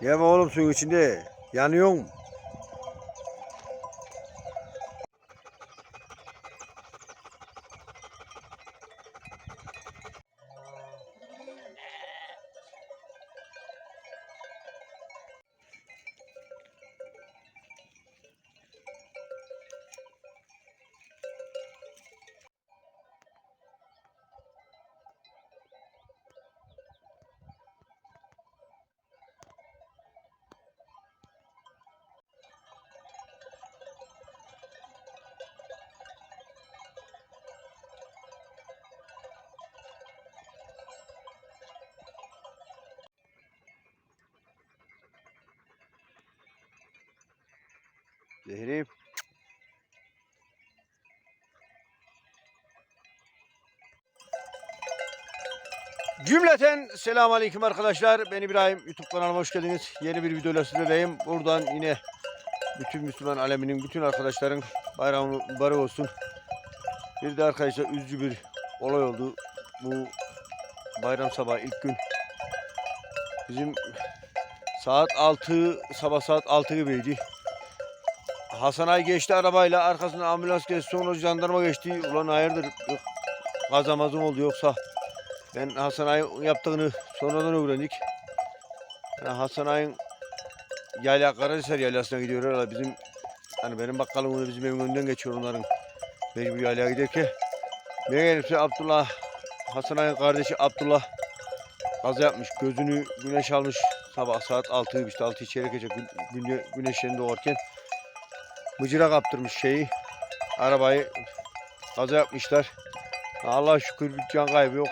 Yeme oğlum suyun içinde. Yanıyor mu? Zehri. Cümleten selamun aleyküm arkadaşlar. Ben İbrahim. YouTube kanalıma hoş geldiniz. Yeni bir videoyla sizlerleyim. Buradan yine bütün Müslüman aleminin, bütün arkadaşların bayramı mübarek olsun. Bir de arkadaşlar üzücü bir olay oldu. Bu bayram sabahı ilk gün. Bizim saat 6, sabah saat 6 gibiydi. Hasan Ay geçti arabayla arkasından ambulans geçti sonra jandarma geçti. Ulan hayırdır yok kazamazım oldu yoksa ben Hasan yaptığını sonradan öğrendik. Yani Hasan Ay'ın yayla Karahisar yaylasına gidiyor herhalde bizim hani benim bakkalım onu bizim evin önünden geçiyor onların mecbur yaylaya giderken. Ne gelirse Abdullah Hasan Ay'ın kardeşi Abdullah kaza yapmış. Gözünü güneş almış sabah saat 6 işte 6 çeyrek geçe gün, gün, güneşlerin doğarken mıcıra kaptırmış şeyi. Arabayı kaza yapmışlar. Allah şükür can kaybı yok.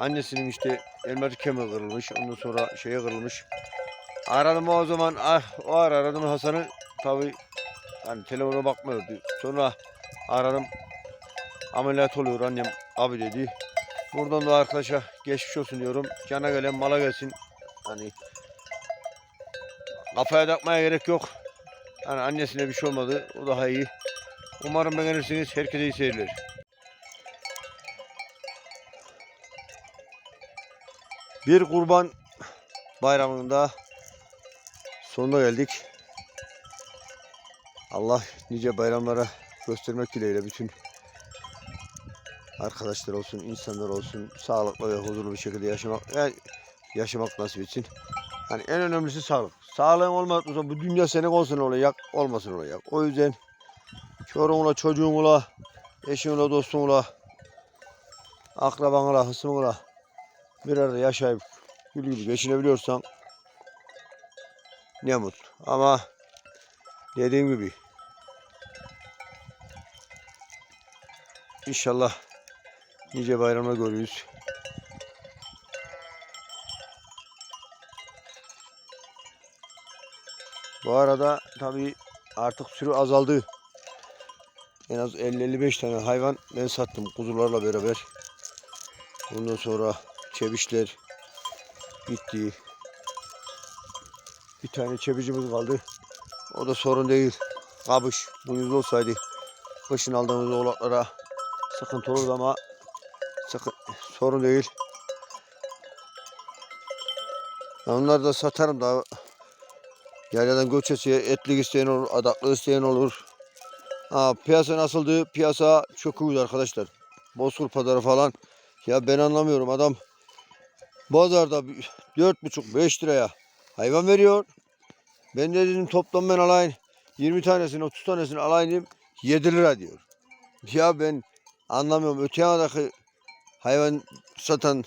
Annesinin işte elmacık kemiği kırılmış. Ondan sonra şeye kırılmış. Aradım o zaman ah, o ara aradım Hasan'ı. Tabi hani telefona bakmıyordu. Sonra aradım. Ameliyat oluyor annem abi dedi. Buradan da arkadaşa geçmiş olsun diyorum. Cana gelen mala gelsin. Hani kafaya takmaya gerek yok. Hani annesine bir şey olmadı. O daha iyi. Umarım beğenirsiniz. Herkese iyi seyirler. Bir kurban bayramında sonuna geldik. Allah nice bayramlara göstermek dileğiyle bütün arkadaşlar olsun, insanlar olsun sağlıklı ve huzurlu bir şekilde yaşamak yani yaşamak nasip etsin. Hani en önemlisi sağlık. Sağlığın olmadıktan sonra bu dünya senin olsun olacak, olmasın olacak. O yüzden çorumla, çocuğunla, eşinle, dostunla, akrabanla, hısmınla bir arada yaşayıp gül gibi geçinebiliyorsan ne mutlu. Ama dediğim gibi inşallah nice bayramlar görürüz. Bu arada tabii artık sürü azaldı. En az 50-55 tane hayvan ben sattım kuzularla beraber. Ondan sonra çebişler gitti. Bir tane çebicimiz kaldı. O da sorun değil. Kabış. Bunun olsaydı kışın aldığımız oğlaklara sıkıntı olurdu ama sıkı, sorun değil. Onları da satarım da Yayladan göç etse etlik isteyen olur, adaklı isteyen olur. Ha, piyasa nasıldı? Piyasa çok uydu arkadaşlar. Bozkır pazarı falan. Ya ben anlamıyorum adam pazarda 4,5-5 liraya hayvan veriyor. Ben de dedim toplam ben alayım 20 tanesini 30 tanesini alayım dedim, 7 lira diyor. Ya ben anlamıyorum. Öte yanadaki hayvan satan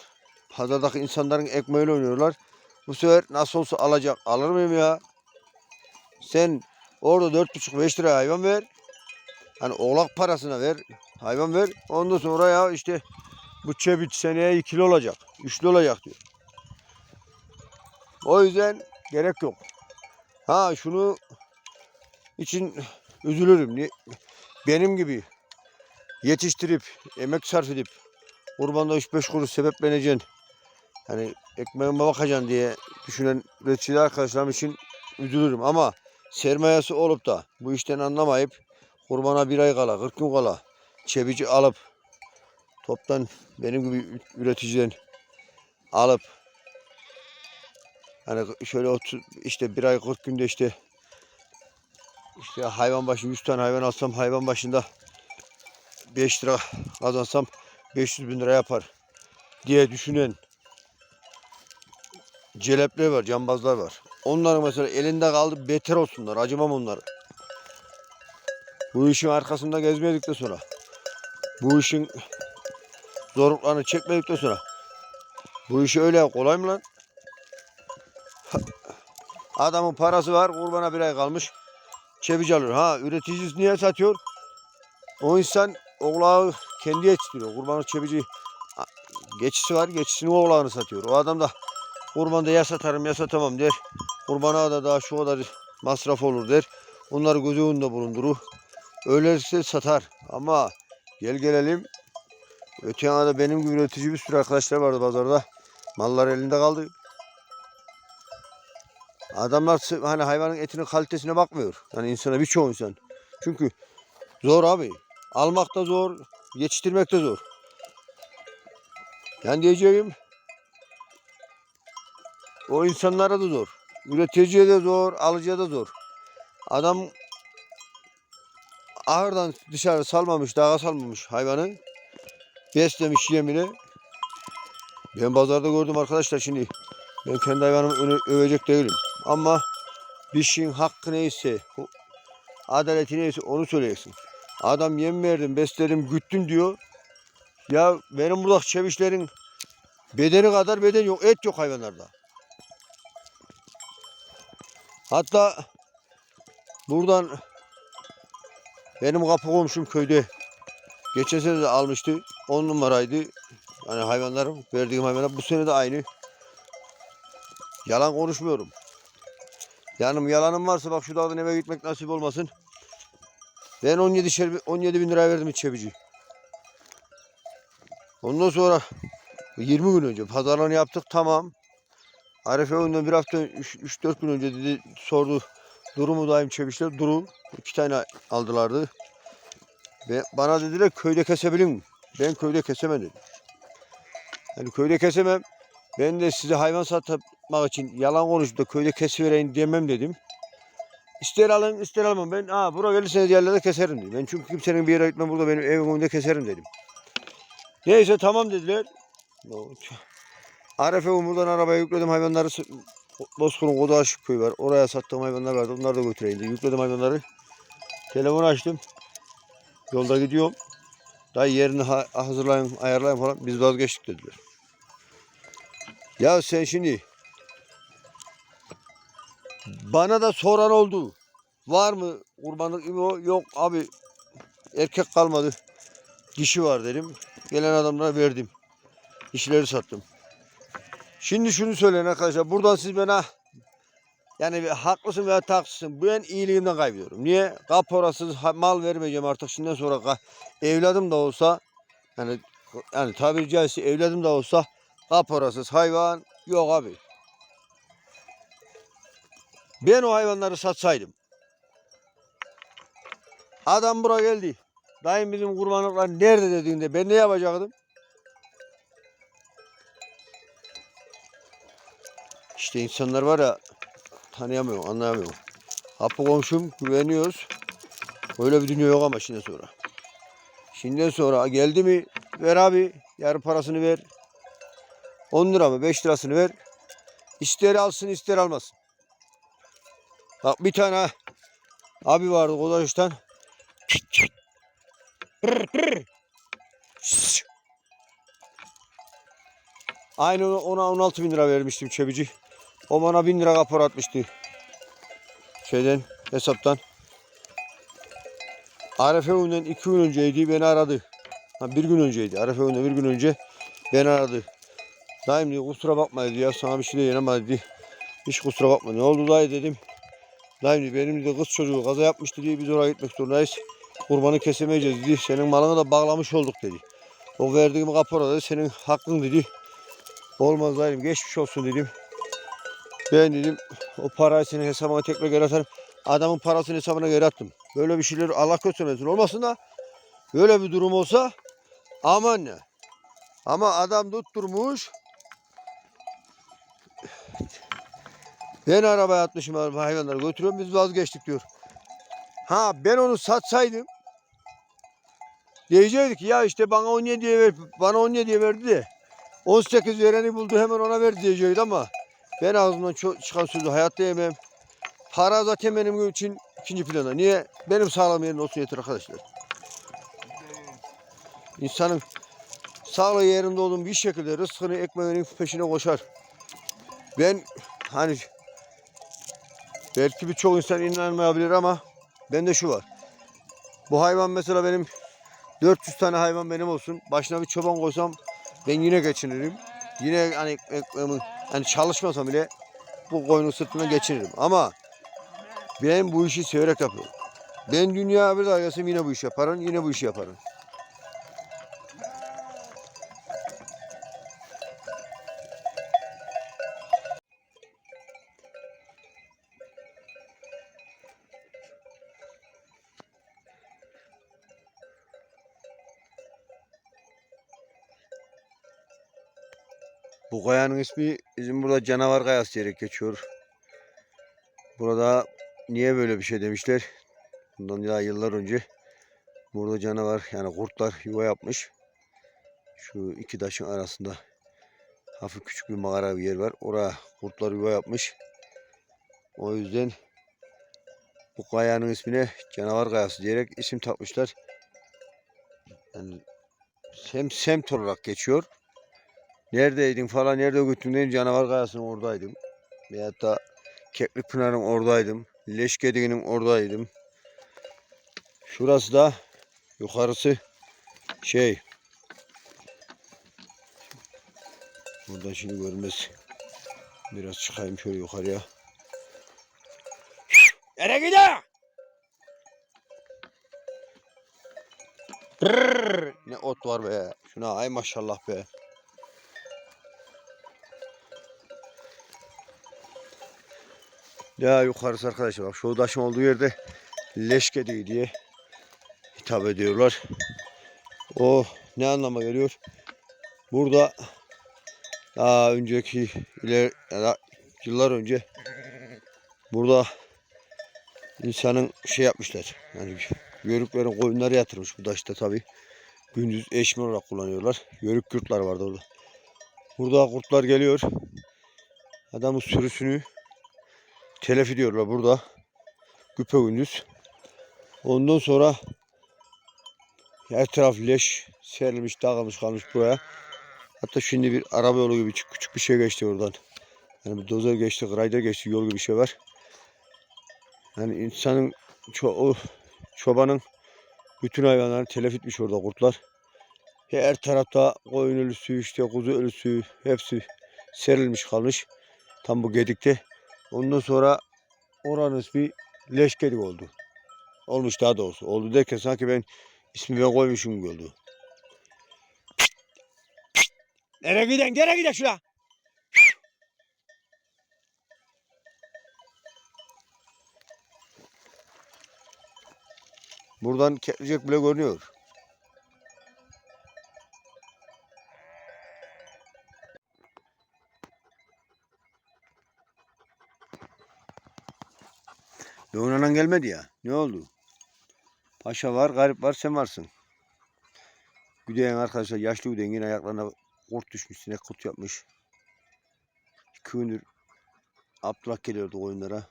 pazardaki insanların ekmeğiyle oynuyorlar. Bu sefer nasıl olsa alacak. Alır mıyım ya? Sen orada 4,5-5 lira hayvan ver. Hani oğlak parasına ver. Hayvan ver. Ondan sonra ya işte bu çebiç seneye 2 kilo olacak. 3 kilo olacak diyor. O yüzden gerek yok. Ha şunu için üzülürüm. Ni- Benim gibi yetiştirip, emek sarf edip kurbanda 3-5 kuruş sebepleneceksin. Hani ekmeğime bakacaksın diye düşünen üreticiler arkadaşlarım için üzülürüm ama sermayesi olup da bu işten anlamayıp kurbana bir ay kala, 40 gün kala çebici alıp toptan benim gibi üreticiden alıp Hani şöyle 30, işte bir ay 40 günde işte işte hayvan başı 100 tane hayvan alsam hayvan başında 5 lira kazansam 500 bin lira yapar diye düşünen celepler var, cambazlar var. Onların mesela elinde kaldı beter olsunlar. Acımam onlara. Bu işin arkasında gezmedikten sonra bu işin zorluklarını çekmedikten sonra bu işi öyle kolay mı lan? Adamın parası var, kurbana bir ay kalmış. Çevici alıyor. Ha üreticisi niye satıyor? O insan oğlağı kendi yetiştiriyor. Kurbanı çevici geçisi var, geçisini oğlağını satıyor. O adam da kurbanda ya satarım ya satamam der. Kurbana da daha şu kadar masraf olur der. Onları gözü önünde bulundurur. Öyleyse satar. Ama gel gelelim. Öte yana benim gibi üretici bir sürü arkadaşlar vardı pazarda. Mallar elinde kaldı. Adamlar hani hayvanın etinin kalitesine bakmıyor. Yani insana birçoğu insan. Çünkü zor abi. Almak da zor, yetiştirmek de zor. Yani diyeceğim o insanlara da zor. Üreticiye de zor, alıcıya da zor. Adam ahırdan dışarı salmamış, dağa salmamış hayvanı. Beslemiş yemini. Ben pazarda gördüm arkadaşlar şimdi. Ben kendi hayvanımı övecek değilim. Ama bir şeyin hakkı neyse, adaleti neyse onu söyleyeceksin. Adam yem verdim, besledim, güttüm diyor. Ya benim burada çevişlerin bedeni kadar beden yok, et yok hayvanlarda. Hatta buradan benim kapı komşum köyde geçen sene de almıştı. 10 numaraydı. Yani hayvanlarım, verdiğim hayvanlar bu sene de aynı. Yalan konuşmuyorum. Yani yalanım varsa bak şu dağdan eve gitmek nasip olmasın. Ben 17 şer, 17 bin lira verdim çevici. Ondan sonra 20 gün önce pazarlarını yaptık tamam. Arefe ondan bir hafta 3-4 gün önce dedi sordu durumu daim çevişler duru iki tane aldılardı. Ve bana dediler köyde kesebilin mi? Ben köyde kesemem dedim. Yani köyde kesemem. Ben de size hayvan satmak için yalan konuşup da köyde kesivereyim demem dedim. İster alın ister almam. Ben ha buraya gelirseniz yerlerde keserim dedim. Ben çünkü kimsenin bir yere gitmem burada benim evim önünde keserim dedim. Neyse tamam dediler. Arefe Umur'dan arabaya yükledim hayvanları. Bozkır'ın Kodaş köyü var. Oraya sattığım hayvanlar vardı. Onları da götüreyim diye. Yükledim hayvanları. Telefonu açtım. Yolda gidiyorum. Dayı yerini ha- hazırlayın, ayarlayın falan. Biz vazgeçtik dediler. Ya sen şimdi bana da soran oldu. Var mı kurbanlık gibi o? Yok abi erkek kalmadı. Dişi var dedim. Gelen adamlara verdim. Dişileri sattım. Şimdi şunu söyleyin arkadaşlar. Buradan siz bana yani haklısın veya haksızsın. Ben iyiliğimden kaybediyorum. Niye? Kaporasız mal vermeyeceğim artık şimdiden sonra. Evladım da olsa yani yani tabiri caizse evladım da olsa kaporasız hayvan yok abi. Ben o hayvanları satsaydım. Adam buraya geldi. Dayım bizim kurbanlıklar nerede dediğinde ben ne yapacaktım? İşte insanlar var ya tanıyamıyorum, anlayamıyorum. Hapı komşum güveniyoruz. Öyle bir dünya yok ama şimdi sonra. Şimdiden sonra geldi mi ver abi yarı parasını ver. 10 lira mı 5 lirasını ver. İster alsın ister almasın. Bak bir tane abi vardı Kodaş'tan. Aynı ona 16 bin lira vermiştim çevici. O bana bin lira kapor atmıştı. Şeyden hesaptan. Arefe oyundan iki gün önceydi beni aradı. Ha, bir gün önceydi. Arefe oyundan bir gün önce beni aradı. Dayım diyor kusura bakma dedi ya sana bir şey diyemem dedi. Hiç kusura bakma ne oldu dayı dedim. Dayım diyor benim de kız çocuğu kaza yapmıştı diye biz oraya gitmek zorundayız. Kurbanı kesemeyeceğiz dedi. Senin malını da bağlamış olduk dedi. O verdiğim kapora dedi senin hakkın dedi. Olmaz dayım geçmiş olsun dedim. Ben dedim o parayı senin hesabına tekrar geri atarım. Adamın parasını hesabına geri attım. Böyle bir şeyler Allah göstermesin olmasın da böyle bir durum olsa aman ne. Ama adam tutturmuş Ben arabaya atmışım hayvanları götürüyorum biz vazgeçtik diyor. Ha ben onu satsaydım diyecektik ki ya işte bana 17'ye ver, bana 17'ye verdi de 18 vereni buldu hemen ona ver diyecekti ama ben ağzımdan çok çıkan sözü hayatta yemem. Para zaten benim için ikinci planda. Niye? Benim sağlam yerim olsun yeter arkadaşlar. İnsanın sağlığı yerinde olduğum bir şekilde rızkını ekmeğinin peşine koşar. Ben hani belki birçok insan inanmayabilir ama bende şu var. Bu hayvan mesela benim 400 tane hayvan benim olsun. Başına bir çoban koysam ben yine geçinirim. Yine hani ekmeğimi hani çalışmasam bile bu koyunun sırtına geçinirim. Ama ben bu işi severek yapıyorum. Ben dünya bir daha gelsem yine bu işi yaparım. Yine bu işi yaparım. Bu kayanın ismi bizim burada canavar kayası diyerek geçiyor. Burada niye böyle bir şey demişler? Bundan daha yıllar önce burada canavar yani kurtlar yuva yapmış. Şu iki taşın arasında hafif küçük bir mağara bir yer var. Oraya kurtlar yuva yapmış. O yüzden bu kayanın ismine canavar kayası diyerek isim takmışlar. Yani hem semt olarak geçiyor. Neredeydin falan nerede götürdün canavar kayasının oradaydım. Veyahut da Keklik Pınar'ın oradaydım. Leşkediğinin oradaydım. Şurası da yukarısı şey. Buradan şimdi görünmez. Biraz çıkayım şöyle yukarıya. Nereye gidiyor? Ne ot var be. Şuna ay maşallah be. Ya yukarısı arkadaşlar bak şu taşın olduğu yerde leş kediği diye hitap ediyorlar. O ne anlama geliyor? Burada daha önceki iler, yıllar önce burada insanın şey yapmışlar. Yani yörüklerin koyunları yatırmış bu taşta tabi. Gündüz eşme olarak kullanıyorlar. Yörük kurtlar vardı orada. Burada kurtlar geliyor. Adamın sürüsünü telef ediyorlar burada. Güpe gündüz. Ondan sonra her taraf leş serilmiş, dağılmış kalmış buraya. Hatta şimdi bir araba yolu gibi küçük, bir şey geçti oradan. Yani bir dozer geçti, grider geçti, yol gibi bir şey var. Yani insanın, ço çobanın bütün hayvanlarını telef etmiş orada kurtlar. Her tarafta koyun ölüsü, işte kuzu ölüsü hepsi serilmiş kalmış. Tam bu gedikte. Ondan sonra oranın ismi Leşkedik oldu. Olmuş daha doğrusu. Oldu derken sanki ben ismi ben koymuşum gibi oldu. Nereye giden? Nereye giden şuna? Buradan keklicek bile görünüyor. Yoğun anan gelmedi ya. Ne oldu? Paşa var, garip var, sen varsın. Güdeyen arkadaşlar yaşlı güdeyen yine ayaklarına kurt düşmüş, sinek kurt yapmış. İki gündür Abdullah geliyordu oyunlara.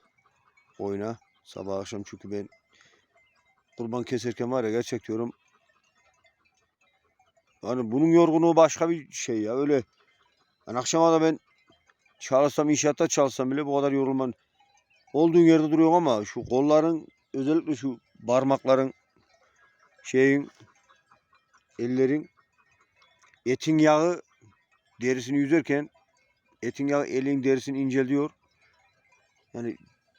Oyuna. Sabah akşam çünkü ben kurban keserken var ya gerçek diyorum. Yani bunun yorgunluğu başka bir şey ya. Öyle yani akşama da ben çalışsam inşaatta çalışsam bile bu kadar yorulmam. Olduğun yerde duruyor ama şu kolların özellikle şu parmakların şeyin ellerin etin yağı derisini yüzerken etin yağı elin derisini inceliyor. Yani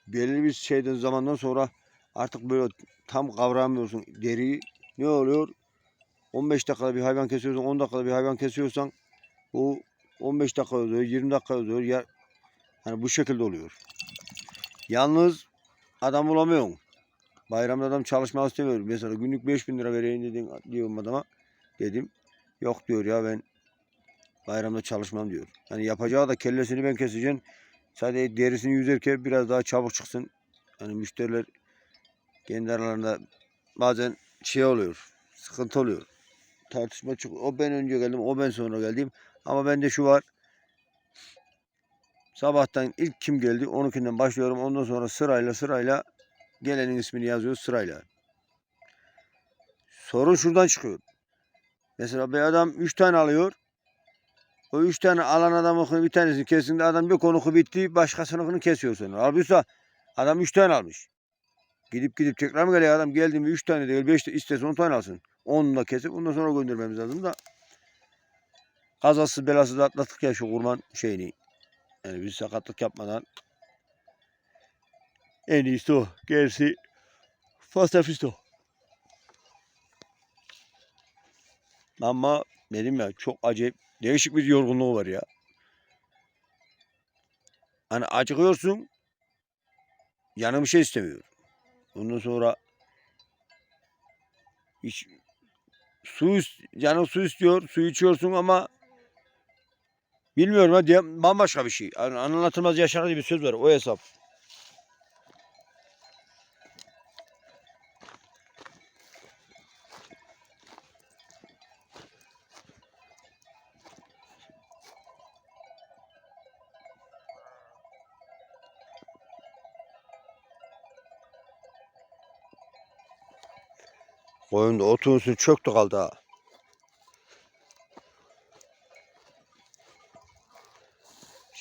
belirli bir şeyden zamandan sonra artık böyle tam kavramıyorsun deriyi. Ne oluyor? 15 dakikada bir hayvan kesiyorsan 10 dakikada bir hayvan kesiyorsan bu 15 dakika oluyor 20 dakika oluyor ya yani bu şekilde oluyor. Yalnız adam bulamıyorsun. Bayramda adam çalışmak istemiyor. Mesela günlük 5000 lira vereyim dedim diyorum adama. Dedim yok diyor ya ben bayramda çalışmam diyor. Yani yapacağı da kellesini ben keseceğim. Sadece derisini yüzerken biraz daha çabuk çıksın. Hani müşteriler kendi aralarında bazen şey oluyor. Sıkıntı oluyor. Tartışma çıkıyor. O ben önce geldim, o ben sonra geldim. Ama bende şu var. Sabahtan ilk kim geldi onunkinden başlıyorum. Ondan sonra sırayla sırayla gelenin ismini yazıyoruz sırayla. Sorun şuradan çıkıyor. Mesela bir adam 3 tane alıyor. O 3 tane alan adamın bir tanesini kesin adam bir konuku bitti başkasınınkini kesiyor sonra. Halbuki adam 3 tane almış. Gidip gidip tekrar mı geliyor adam geldi mi 3 tane değil 5 de istese 10 tane alsın. 10'unu da kesip ondan sonra göndermemiz lazım da kazasız belasız atlattık ya şu kurban şeyini. Yani biz sakatlık yapmadan en iyisi o. Gerisi fasta fisto. Ama dedim ya çok acayip değişik bir yorgunluğu var ya. Hani acıkıyorsun yanı bir şey istemiyor. Ondan sonra hiç su canın su istiyor, su içiyorsun ama bilmiyorum ha bambaşka bir şey. Anlatılmaz diye bir söz var o hesap. Koyun da otursun çöktü kaldı ha.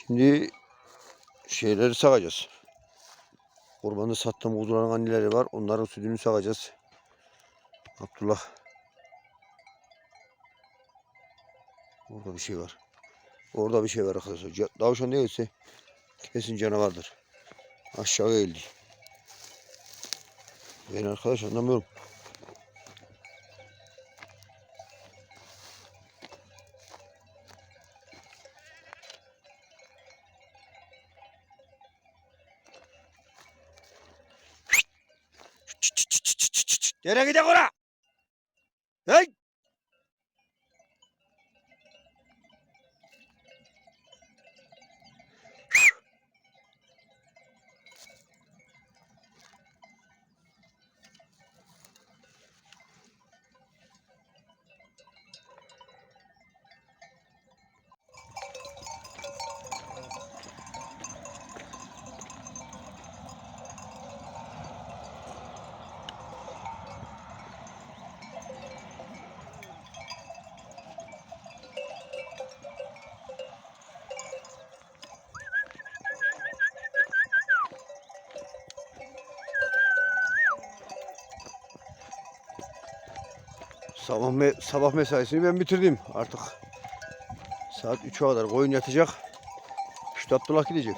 Şimdi şeyleri sağacağız. Kurbanı sattığım kuzuların anneleri var. Onların sütünü sağacağız. Abdullah. Orada bir şey var. Orada bir şey var arkadaşlar. Tavşan değilse kesin canavardır. Aşağı eğildi. Ben arkadaş anlamıyorum. Nereye gidecek ora? Hey! Sabah, me sabah mesaisini ben bitirdim artık. Saat 3'e kadar koyun yatacak. Şüt Abdullah gidecek.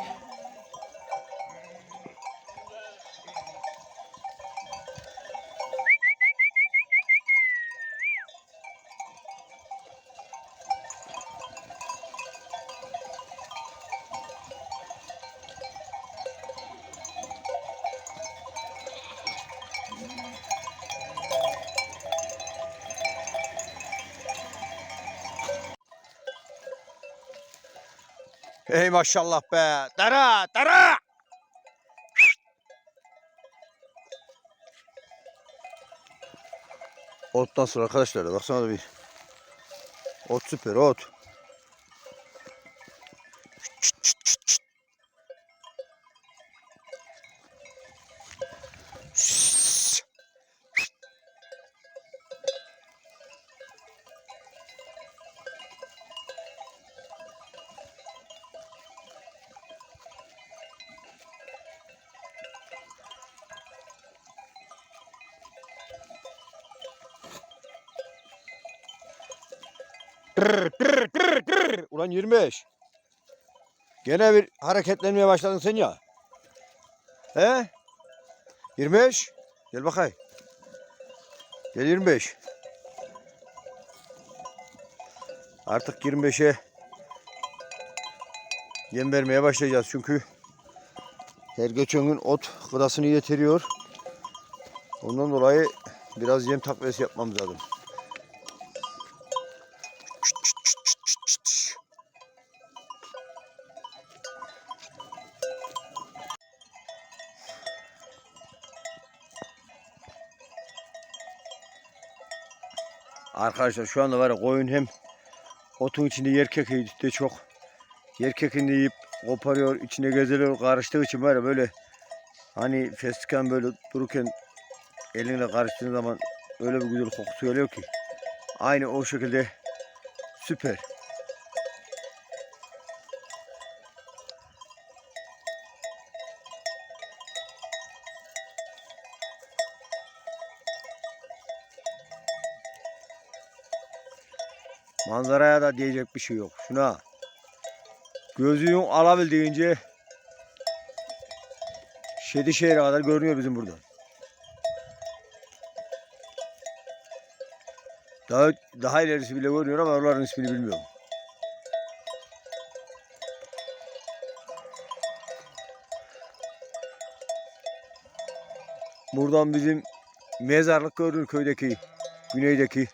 Maşallah be. Dara, dara. Ot nasıl arkadaşlar? da Baksana bir. Ot süper ot. Ulan 25. Gene bir hareketlenmeye başladın sen ya. He? 25. Gel bakayım. Gel 25. Artık 25'e yem vermeye başlayacağız çünkü her geçen gün ot gıdasını yetiriyor. Ondan dolayı biraz yem takviyesi yapmamız lazım. Arkadaşlar şu anda var ya koyun hem otun içinde yer kekiği de çok. Yer kekiğini yiyip koparıyor, içine gezeliyor, karıştığı için var ya böyle hani festiken böyle dururken elinle karıştığın zaman öyle bir güzel kokusu geliyor ki. Aynı o şekilde süper. Manzaraya da diyecek bir şey yok. Şuna gözün alabildiğince Şedişehir'e kadar görünüyor bizim buradan. Daha daha ilerisi bile görünüyor ama oraların ismini bilmiyorum. Buradan bizim mezarlık görünür köydeki, güneydeki.